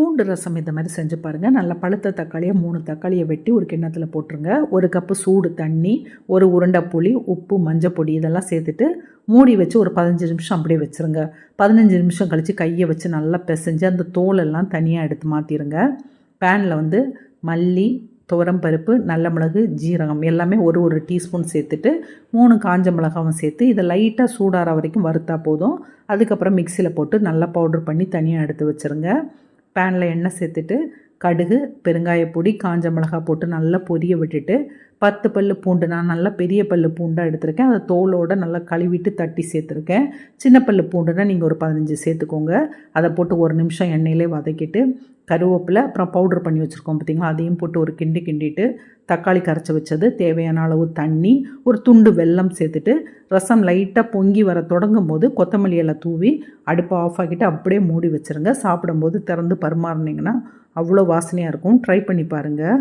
பூண்டு ரசம் இந்த மாதிரி செஞ்சு பாருங்கள் நல்ல பழுத்த தக்காளியை மூணு தக்காளியை வெட்டி ஒரு கிண்ணத்தில் போட்டுருங்க. ஒரு கப்பு சூடு தண்ணி ஒரு உருண்டை புளி உப்பு மஞ்சள் பொடி இதெல்லாம் சேர்த்துட்டு மூடி வச்சு ஒரு பதினஞ்சு நிமிஷம் அப்படியே வச்சுருங்க. பதினஞ்சு நிமிஷம் கழித்து கையை வச்சு நல்லா பிசைஞ்சு அந்த தோலெல்லாம் தனியாக எடுத்து மாற்றிடுங்க பேனில் வந்து மல்லி துவரம்பருப்பு நல்ல மிளகு ஜீரகம் எல்லாமே ஒரு ஒரு டீஸ்பூன் சேர்த்துட்டு மூணு காஞ்ச மிளகாவும் சேர்த்து இதை லைட்டாக சூடாகிற வரைக்கும் வறுத்தா போதும். அதுக்கப்புறம் மிக்சியில் போட்டு நல்லா பவுட்ரு பண்ணி தனியாக எடுத்து வச்சுருங்க. பேனில் எண்ணெய் சேர்த்துட்டு கடுகு பெருங்காயப்பொடி காஞ்ச மிளகாய் போட்டு நல்லா பொரிய விட்டுட்டு பத்து பல்லு பூண்டு நான் நல்லா பெரிய பல்லு பூண்டாக எடுத்திருக்கேன். அதை தோலோடு நல்லா கழுவிட்டு தட்டி சேர்த்துருக்கேன். சின்ன பல்லு பூண்டுனா நீங்கள் ஒரு பதினஞ்சு சேர்த்துக்கோங்க. அதை போட்டு ஒரு நிமிஷம் எண்ணெயிலே வதக்கிட்டு கருவேப்பிலை அப்புறம் பவுட்ரு பண்ணி வச்சுருக்கோம் பார்த்திங்களா அதையும் போட்டு ஒரு கிண்டி கிண்டிட்டு தக்காளி கரைச்சி வச்சது தேவையான அளவு தண்ணி ஒரு துண்டு வெல்லம் சேர்த்துட்டு ரசம் லைட்டாக பொங்கி வர தொடங்கும் போது கொத்தமல்லி எல்லாம் தூவி அடுப்பை ஆஃப் ஆக்கிட்டு அப்படியே மூடி வச்சுருங்க. சாப்பிடும்போது திறந்து பரிமாறினீங்கன்னா அவ்வளோ வாசனையாக இருக்கும். ட்ரை பண்ணி பாருங்கள்